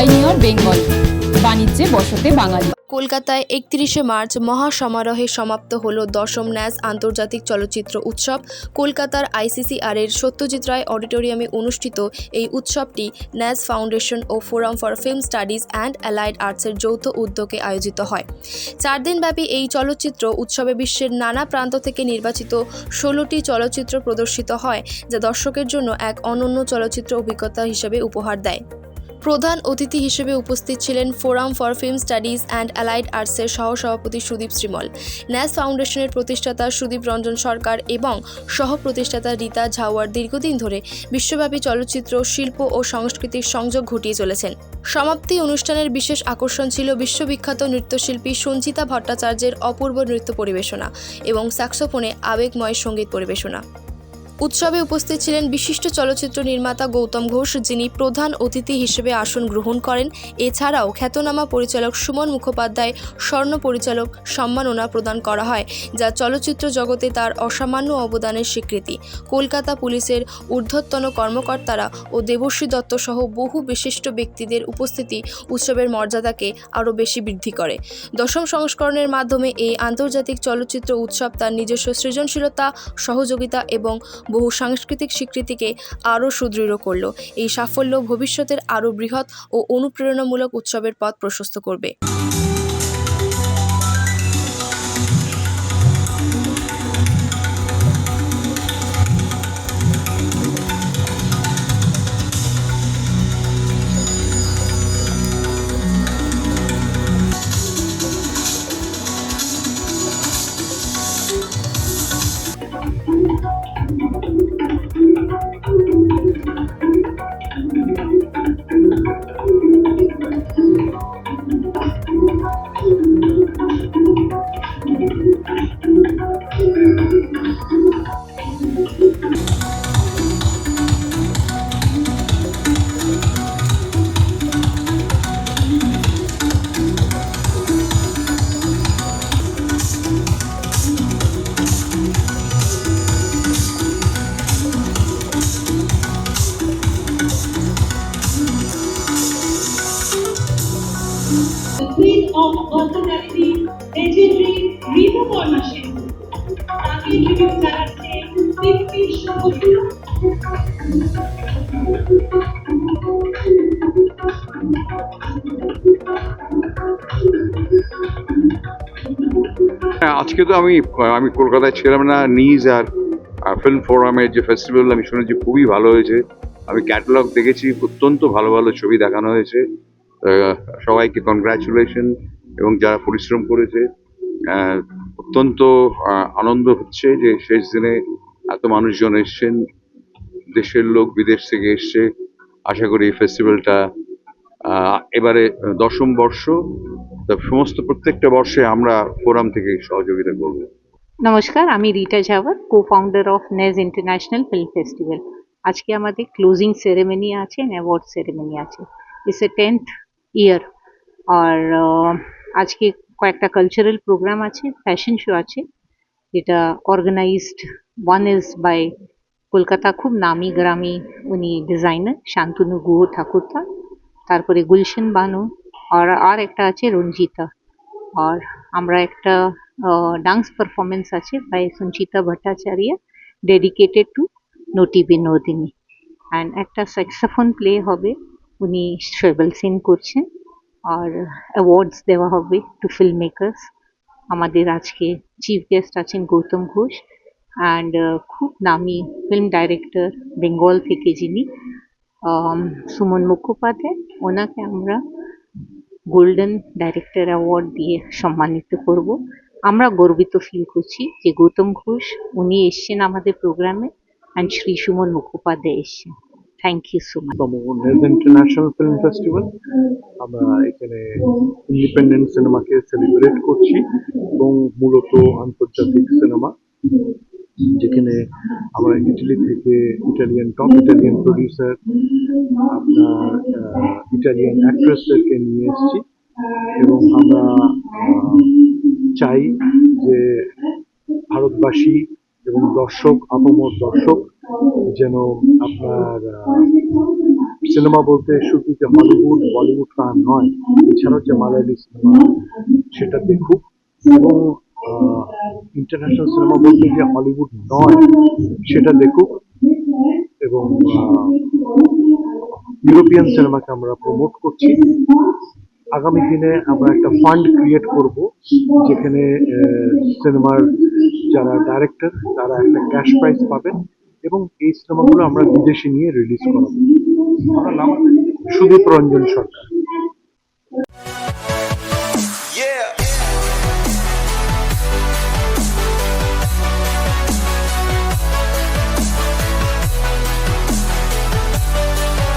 Pioneer Bengal, বাণিজ্যে বসতে বাঙালি। কলকাতায় একত্রিশে মার্চ মহাসমারোহে সমাপ্ত হল দশম ন্যাস আন্তর্জাতিক চলচ্চিত্র উৎসব। কলকাতার আইসিসিআরের সত্যজিৎ রায় অডিটোরিয়ামে অনুষ্ঠিত এই উৎসবটি ন্যাস foundation O forum for film studies and allied আর্টসের যৌথ উদ্যোগে আয়োজিত হয়। চার দিনব্যাপী এই চলচ্চিত্র উৎসবে বিশ্বের নানা প্রান্ত থেকে নির্বাচিত ষোলোটি চলচ্চিত্র প্রদর্শিত হয়, যা দর্শকের জন্য এক অনন্য চলচ্চিত্র অভিজ্ঞতা হিসেবে উপহার দেয়। প্রধান অতিথি হিসেবে উপস্থিত ছিলেন forum for film studies and allied আর্টসের সহসভাপতি সুদীপ শ্রীমল, ন্যাস ফাউন্ডেশনের প্রতিষ্ঠাতা সুদীপ রঞ্জন সরকার এবং সহ প্রতিষ্ঠাতা রীতা ঝাওয়ার দীর্ঘদিন ধরে বিশ্বব্যাপী চলচ্চিত্র, শিল্প ও সংস্কৃতির সংযোগ ঘটিয়ে চলেছেন। সমাপ্তি অনুষ্ঠানের বিশেষ আকর্ষণ ছিল বিশ্ববিখ্যাত নৃত্যশিল্পী সঞ্চিতা ভট্টাচার্যের অপূর্ব নৃত্য পরিবেশনা এবং স্যাক্সোফোনে আবেগময় সংগীত পরিবেশনা। উৎসবে উপস্থিত ছিলেন বিশিষ্ট চলচ্চিত্র নির্মাতা গৌতম ঘোষ, যিনি প্রধান অতিথি হিসেবে আসন গ্রহণ করেন। এছাড়াও খ্যাতনামা পরিচালক সুমন মুখোপাধ্যায় স্বর্ণ পরিচালক সম্মাননা প্রদান করা হয়, যা চলচ্চিত্র জগতে তার অসামান্য অবদানের স্বীকৃতি। কলকাতা পুলিশের ঊর্ধ্বতন কর্মকর্তারা ও দেবশ্রী দত্ত সহ বহু বিশিষ্ট ব্যক্তিদের উপস্থিতি উৎসবের মর্যাদাকে আরও বেশি বৃদ্ধি করে। দশম সংস্করণের মাধ্যমে এই আন্তর্জাতিক চলচ্চিত্র উৎসব তার নিজস্ব সৃজনশীলতা, সহযোগিতা এবং বহু সাংস্কৃতিক স্বীকৃতিকে আরও সুদৃঢ় করল। এই সাফল্য ভবিষ্যতের আরও বৃহৎ ও অনুপ্রেরণামূলক উৎসবের পথ প্রশস্ত করবে। Of personality, legendary Rima Parma Shindu. তাকে ট্রিবিউট জানাচ্ছে দীপ্তি শুভশ্রী হ্যাঁ আজকে তো আমি আমি কলকাতায় ছিলাম না নিজ আর ফিল্ম ফোরামের যে ফেস্টিভ্যাল আমি শুনেছি খুবই ভালো হয়েছে। আমি ক্যাটালগ দেখেছি অত্যন্ত ভালো ভালো ছবি দেখানো হয়েছে। সবাইকে কনগ্রাচুলেশন এবং যারা পরিশ্রম করেছে অত্যন্ত আনন্দ হচ্ছে যে শেষ দিনে এত মানুষজন এসছেন, দেশের লোক বিদেশ থেকে এসছে। আশা করি এই ফেস্টিভ্যালটা এবারে দশম বর্ষ। সমস্ত প্রত্যেকটা বর্ষে আমরা ফোরাম থেকে সহযোগিতা করব। নমস্কার, আমি Rita Jhawar co founder of নেজ ইন্টারন্যাশনাল ফিল্ম ফেস্টিভ্যাল আজকে আমাদের ক্লোজিং সেরেমনি আছে অ্যাওয়ার্ড সেরেমনি আছে। ইটস এ টেন্থ ইয়ার আর আজকে কয়েকটা কালচারাল প্রোগ্রাম আছে ফ্যাশন শো আছে, যেটা organised one is by Kolkata, খুব নামি গ্রামি উনি ডিজাইনার শান্তনু গুহ ঠাকুরতা তারপরে গুলশন বানু, আর আর একটা আছে রঞ্জিতা। আর আমরা একটা ডান্স পারফরমেন্স আছে by Sanchita Bhattacharya dedicated to Nati Binodini and একটা স্যাক্সাফোন প্লে হবে উনি শ্রেবল সিং করছেন আর অ্যাওয়ার্ডস দেওয়া হবে টু ফিল্ম মেকার্স আমাদের আজকে চিফ গেস্ট আছেন গৌতম ঘোষ অ্যান্ড খুব নামি ফিল্ম ডাইরেক্টর বেঙ্গল থেকে যিনি আম, সুমন মুখোপাধ্যায়। ওনাকে আমরা গোল্ডেন ডাইরেক্টর অ্যাওয়ার্ড দিয়ে সম্মানিত করব। আমরা গর্বিত ফিল করছি যে গৌতম ঘোষ উনি এসছেন আমাদের প্রোগ্রামে অ্যান্ড শ্রী সুমন মুখোপাধ্যায় এসছেন। Thank you so much Nez international film festival আমরা এখানে ইন্ডিপেন্ডেন্ট সিনেমাকে সেলিব্রেট করছি এবং মূলত আন্তর্জাতিক সিনেমা যেখানে আমরা ইটালি থেকে ইটালিয়ান টপ ইটালিয়ান প্রডিউসার আপনার ইটালিয়ান অ্যাক্ট্রেসদেরকে নিয়ে এসেছি। এবং আমরা চাই যে ভারতবাসী এবং দর্শক, আপামর দর্শক যেন আপনার সিনেমা বলতে শুধু যে হলিউড বলিউড তা নয়, এছাড়াও যে মালায়ালি সিনেমা সেটা দেখুক এবং ইন্টারন্যাশনাল সিনেমা বলতে যে হলিউড নয়, সেটা দেখুক, এবং ইউরোপিয়ান সিনেমাকে আমরা প্রমোট করছি। আগামী দিনে আমরা একটা ফান্ড ক্রিয়েট করব, যেখানে সিনেমার যারা ডাইরেক্টর তারা একটা ক্যাশ প্রাইজ পাবেন। এবং এই সিনেমাগুলো আমরা বিদেশে নিয়ে রিলিজ করাবো। সুদীপ রঞ্জন সরকার।